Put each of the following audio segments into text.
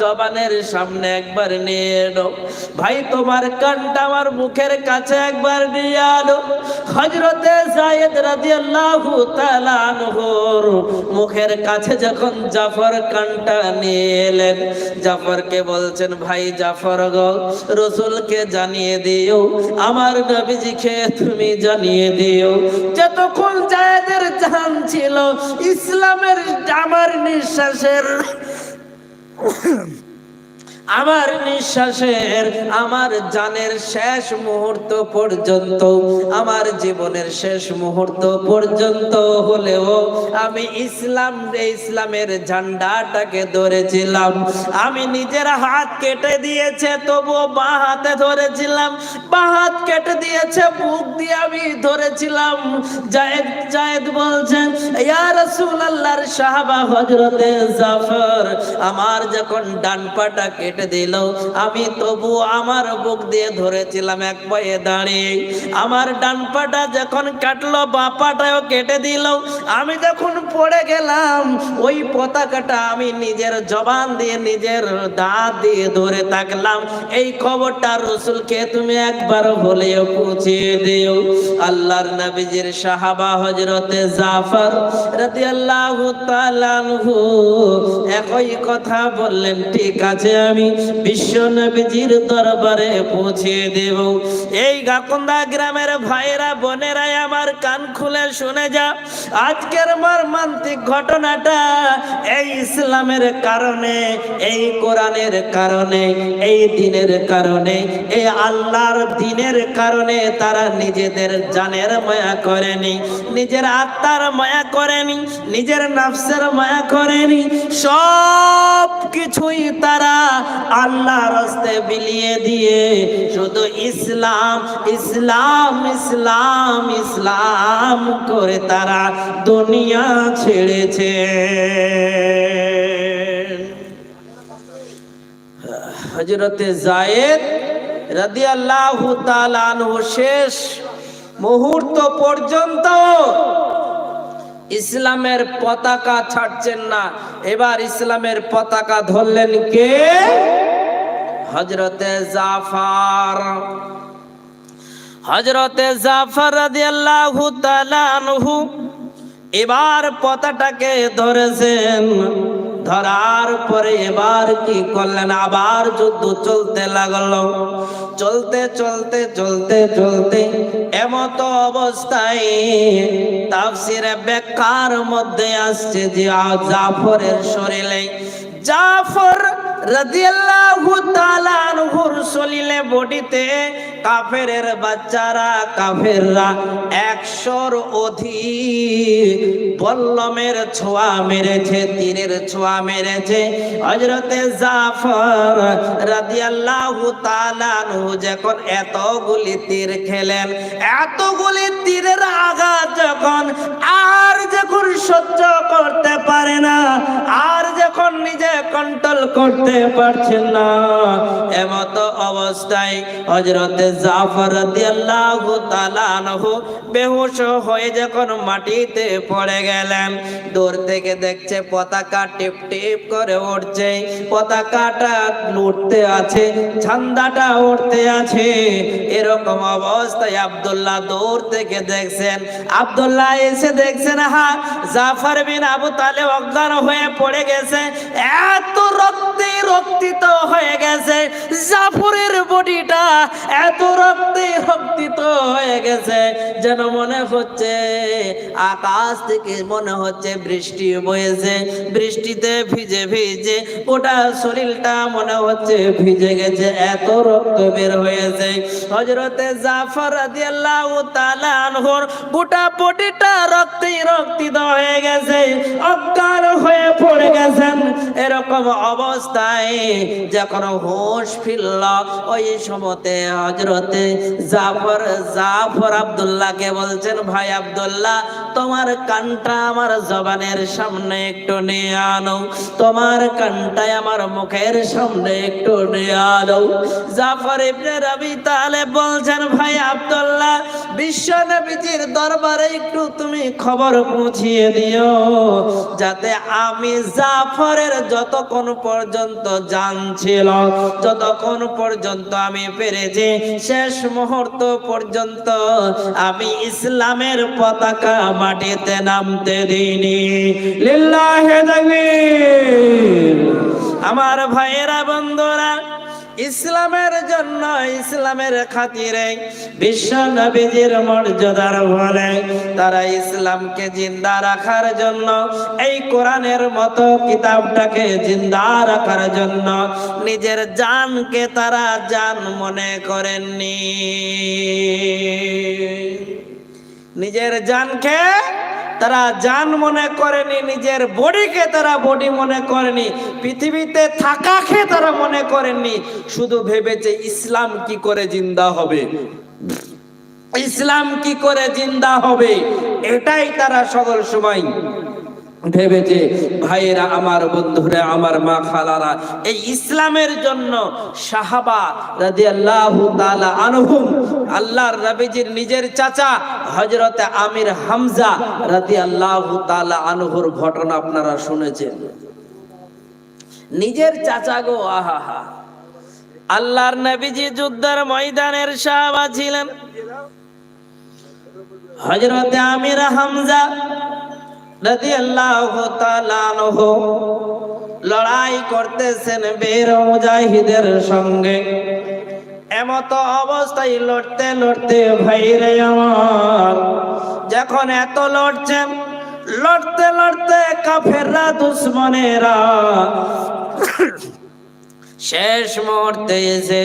জবানের সামনে একবার নিয়ে এলো। ভাই, তোমার কানটা আমার মুখের কাছে একবার নিয়ে আলো হজরতে জায়েদ রাদিয়াল্লাহু তাআলা মুখের কাছে যখন জাফর কানটা নিয়ে এলেন, জাফরকে বলছেন, ভাই জাফর গো, রসুলকে জানিয়ে দিও, আমার নবীজিকে তুমি জানিয়ে দিও। যতক্ষণ জায়েদের জান ছিল, ইসলামের আমার নিঃশ্বাসের ¡Oh! আমার নিঃশ্বাসের, আমার জানের শেষ মুহূর্ত পর্যন্ত, আমার জীবনের শেষ মুহূর্ত পর্যন্ত হলেও আমি ইসলাম ইসলামের ঝান্ডাটাকে ধরেছিলাম, আমি নিজের হাত কেটে দিয়েছে, তবুও বাঁ হাতে ধরেছিলাম, বাঁ হাত কেটে দিয়েছে, বুক দিয়ে আমি ধরেছিলাম। জায়েদ জায়েদ বলছেন, ইয়া রাসূলুল্লাহর সাহাবা হযরতে জাফর, আমার যখন ডান পাটা কেটে দিল। আমি তবু আমার বুক দিয়ে ধরেছিলাম এক পায়ে দাঁড়িয়ে। আমার ডান পাটা যখন কাটলো, বাঁ পাটাও কেটে দিল। আমি যখন পড়ে গেলাম, ওই পতাকাটা আমি নিজের জবান দিয়ে, নিজের দাঁত দিয়ে ধরে থাকলাম। এই খবরটা রসুলকে তুমি একবার হলেও পৌঁছিয়ে দিও। আল্লাহর নবীজির সাহাবা হজরতে জাফর তাআলা আনহু একই কথা বললেন, ঠিক আছে আমি বিশ্ব নবীজির দরবারে পৌঁছে দেব। এই গাকুন্দা গ্রামের ভাইরা বোনেরা আমার কান খুলে শুনে যা। আজকের মর্মান্তিক ঘটনাটা এই ইসলামের কারণে, এই কোরআনের কারণে, এই দিনের কারণে, এই আল্লাহর দিনের কারণে তারা নিজেদের জানের মায়া করেনি, নিজের আত্মার মায়া করেনি, নিজের নাফসের মায়া করেনি। সব কিছুই তারা আল্লাহ রাস্তে বিলিয়ে দিয়ে শুধু ইসলাম ইসলাম ইসলাম ইসলাম করে তারা দুনিয়া ছেড়েছে। হজরতে জায়েদ তাআলা আনহু শেষ মুহূর্ত পর্যন্ত ইসলামের পতাকা ছাড়ছেন না। এবার ইসলামের পতাকা ধরলেন কে? হজরতে জাফার। হজরতে জাফর এবার পতাকাকে ধরেছেন। ধরার পরে এবার কি করলেন? আবার যুদ্ধ চলতে লাগল। চলতে চলতে চলতে চলতে এমত অবস্থায় তাফসিরে বেকার মধ্যে আসছে যে জাফরের শরীরে। জাফর রাদিয়াল্লাহু তাআলা আনহুর বডিতে বাচ্চারা একশোর অধিক বল্লমের ছোঁয়া মেরেছে, তীরের ছোঁয়া মেরেছে। জাফর যখন এতগুলি তীর খেলেন, এতগুলি তীরের আঘাত যখন আর যখন সহ্য করতে পারে কন্ট্রোল করতে পারছেন না। এমত অবস্থায় হজরতে জাফর রাদিয়াল্লাহু তাআলা আনহু বেহুশ হয়ে যখন মাটিতে পড়ে গেলেন, দূর থেকে দেখছে পতাকা টিপ টিপ করে উঠছে। পতাকাটা উঠতে আছে, ঝান্ডাটা উঠতে আছে। এরকম অবস্থায় আব্দুল্লাহ দূর থেকে দেখছেন। আব্দুল্লাহ এসে দেখছেন হা জাফর বিন আবু তালে অজ্ঞান হয়ে পড়ে গেছে। এত রক্তে রক্তিত হয়ে গেছে। জাফরের বডিটা এত রক্তে রক্তিত হয়ে গেছে যেন মনে হচ্ছে, আকাশ থেকে মনে হচ্ছে বৃষ্টি বয়েছে বৃষ্টিতে ভিজে ভিজে গোটা শরীরটা মনে হচ্ছে ভিজে গেছে, এত রক্ত বের হয়েছে। হজরতে জাফর রাদিয়াল্লাহু গোটা বডিটা রক্তে রক্তিত হয়ে গেছে, অজ্ঞান হয়ে পড়ে গেছেন। এরকম অবস্থায় যখন হোশ ফিরল, ওই সময়তে হজরতে জাফর জাফর আব্দুল্লাহকে বলছেন, ভাই আব্দুল্লাহ, তোমার কানটা আমার জবানের সামনে একটু নিয়ে আনো, তোমার কানটায় আমার মুখের সামনে একটু নিয়ে আনো। জাফর ইবনে রবি তাহলে বলছেন বিশ্ব নবীজির দরবারে একটু তুমি খবর পৌঁছিয়ে দিও, যাতে আমি জাফরের যতক্ষণ পর্যন্ত জানছিল যতক্ষণ পর্যন্ত আমি পেরেছি, শেষ মুহূর্ত পর্যন্ত আমি ইসলামের পতাকা মাটিতে নামতে দিইনি। লিল্লাহে আমার ভাইয়েরা, বন্ধুরা ইসলামের জন্য, ইসলামের খাতিরে বিশ্ব নবীজির মর্যাদার বলে তারা ইসলামকে জিন্দা রাখার জন্য, এই কোরআনের মতো কিতাবটাকে জিন্দা রাখার জন্য নিজের জানকে তারা জান মনে করেননি। নিজের জানকে তারা জান মনে করেনি, নিজের বডিকে তারা বডি মনে করেনি, পৃথিবীতে থাকাকে তারা মনে করেননি। শুধু ভেবেছে, ইসলাম কি করে জিন্দা হবে? ইসলাম কি করে জিন্দা হবে? এটাই তারা সকল সময়। ভেবেছে, ভাইয়েরা আমার, বন্ধুরা আমার, মা খালারা, এই ইসলামের জন্য সাহাবা রাদিয়াল্লাহু তাআলা আনহুম, আল্লাহর নবীজির নিজের চাচা হযরতে আমির হামজা রাদিয়াল্লাহু তাআলা আনহুর ঘটনা আপনারা শুনেছেন। নিজের চাচা গো আহা আল্লাহর নবীজি যুদ্ধের ময়দানের সাহাবা ছিলেন। হযরতে আমির হামজা লড়াই করতেছেন বীর মুজাহিদের সঙ্গে। এমত অবস্থায় লড়তে লড়তে ভাইরে আমার, যখন এত লড়ছেন, লড়তে লড়তে কাফেররা, দুশ্মনেরা শেষ মুহূর্তে এসে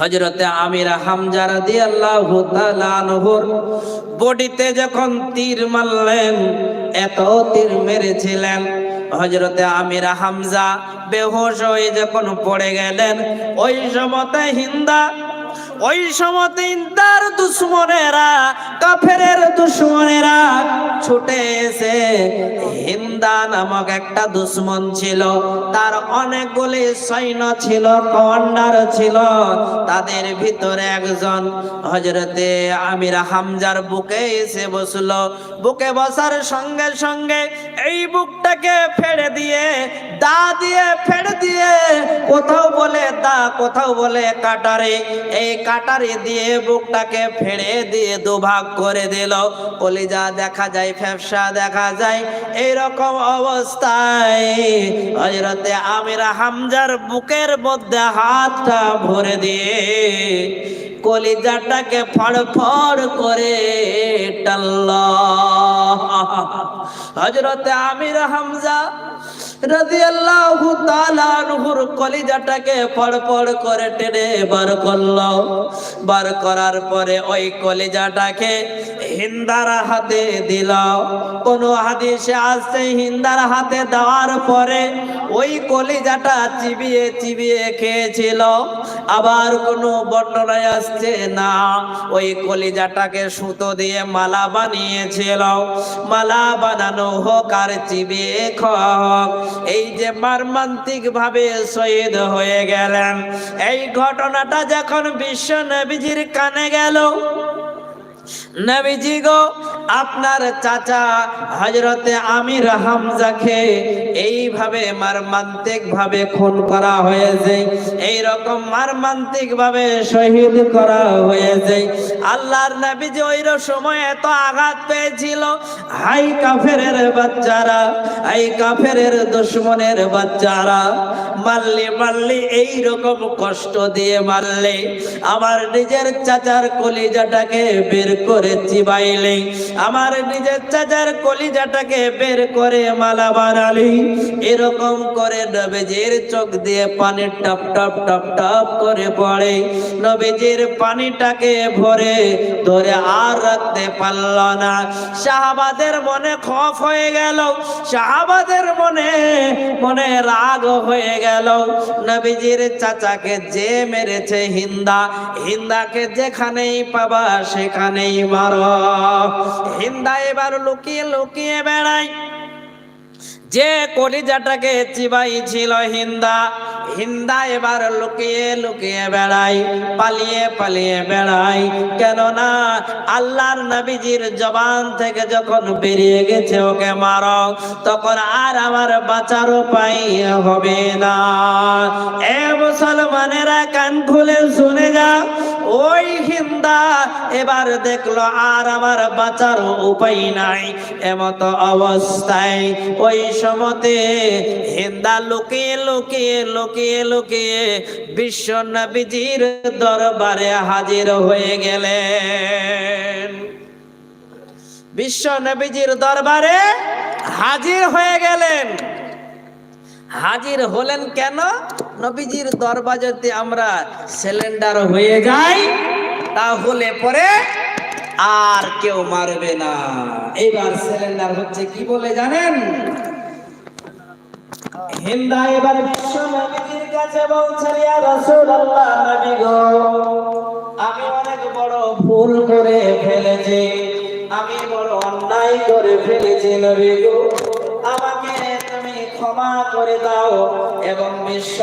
হজরতে আমিরা হামজা রাদিয়াল্লাহু তাআলা নহর বডিতে যখন তীর মারলেন, এত তীর মেরেছিলেন। হজরতে আমিরা হামজা বেহোশ হয়ে যখন পড়ে গেলেন, ওই সময়তে হিন্দা ওই সময়তে ইন্দার দুশ্মনেরা, কাফেরের দুশ্মনেরা ছুটে এসে হিন্দা নামক একটা দুশ্মন ছিল, তার অনেকগুলি সৈন্য ছিল, কমান্ডার ছিল। তাদের ভিতরে একজন হজরতে আমির হামজার বুকে এসে বসল। বুকে বসার সঙ্গে সঙ্গে এই বুকটাকে ফেড়ে দিয়ে, দা দিয়ে ফেড়ে দিয়ে, কোথাও বলে দা কোথাও বলে কাটারে। এই কাটারে দিয়ে বুকটাকে ফেড়ে দিয়ে দুভাগ করে দিল। কলিজা দেখা যায়, ফ্যাপসা দেখা যায়, এইরকম অবস্থায় হজরতে আমিরা হামজার বুকের মধ্যে হাতটা ভরে দিয়ে কলিজাটাকে ফড় ফড় করে টানল। হজরতে আমির হামজা রাদিয়াল্লাহু তাআলা আনহুর কলিজাটাকে ফড়ফড় করে টেনে বার করল। বার করার পরে ওই কলিজাটাকে হিন্দার হাতে দিল কোন হাদিসে আসছে হিন্দার হাতে দেওয়ার পরে ওই কলিজাটা চিবিয়ে চিবিয়ে খেয়েছিল। আবার কোনো বর্ণনায় আসছে না, ওই কলিজাটাকে সুতো দিয়ে মালা বানিয়েছিল। মালা বানানো হোক আর চিবিয়ে হোক এই যে মারমান্তিক ভাবে শহীদ হয়ে গেলেন। এই ঘটনাটা যখন বিশ্ব নবীজির কানে গেল নবীজি গো, আপনার চাচা হজরতে আমির হামজাকে এইভাবে মারমান্তিক ভাবে খুন করা হয়েছে এই রকম মারমান্তিক ভাবে শহীদ করা হয়েছে। আল্লাহর নবীজি ওই সময় এত আঘাত পেয়েছিল। হাই কাফেরের বাচ্চারা, হাই কাফেরের দুশ্মনের বাচ্চারা, মারলে মারলে এই রকম কষ্ট দিয়ে মারলে। আমার নিজের চাচার কলিজাটাকে বের করে চিবাইলে আমার নিজের চাচার কলিজাটাকে বের করে মালা বানালি এরকম করে নবেজের চোখ দিয়ে পানি টপ টপ টপ টপ করে পড়ে। নবীজির পানিটাকে ভরে ধরে আর রাখতে পারল না। শাহাবাদের মনে খফ হয়ে গেল। শাহাবাদের মনে মনে রাগ হয়ে গেল। নবীজির চাচাকে যে মেরেছে হিন্দা, হিন্দাকে যেখানেই পাবা সেখানে নেই হিন্দা এবার লুকিয়ে লুকিয়ে বেড়াই যে কলিজাটাকে চিবাই ছিল হিন্দা। হিন্দা এবার লুকিয়ে লুকিয়ে বেড়াই পালিয়ে পালিয়ে বেড়াই কেননা আল্লাহর নবীজির জবান থেকে যখন বেরিয়ে গেছে ওকে মারো, তখন আর আমার বাঁচার উপায় হবে না। এ মুসলমানেরা কান খুলে শুনে যা, ওই হিন্দা এবার দেখল আর আমার বাঁচার উপায় নাই। এমত অবস্থায় ওই সমতে হিন্দা লুকিয়ে লুকিয়ে লুকিয়ে লুকিয়ে লুকিয়ে বিশ্ব নবীজির দরবারে হাজির হয়ে গেলেন। বিশ্ব নবীজির দরবারে হাজির হয়ে গেলেন। হাজির হলেন কেন? নবীজির দরবার যদি আমরা সিলিন্ডার হয়ে যাই, তাহলে পরে আর কেউ মারবে না। এবার সিলিন্ডার হচ্ছে কি বলে জানেন? হিন্দা এবার বিশ্ব নবীর কাছে বলছে ইয়া রাসূলুল্লাহ নবী গো। আমি অনেক বড় ভুল করে ফেলেছি, আমি বড় অন্যায় করে ফেলেছি নবী গো। আমাকে তুমি ক্ষমা করে দাও এবং বিশ্ব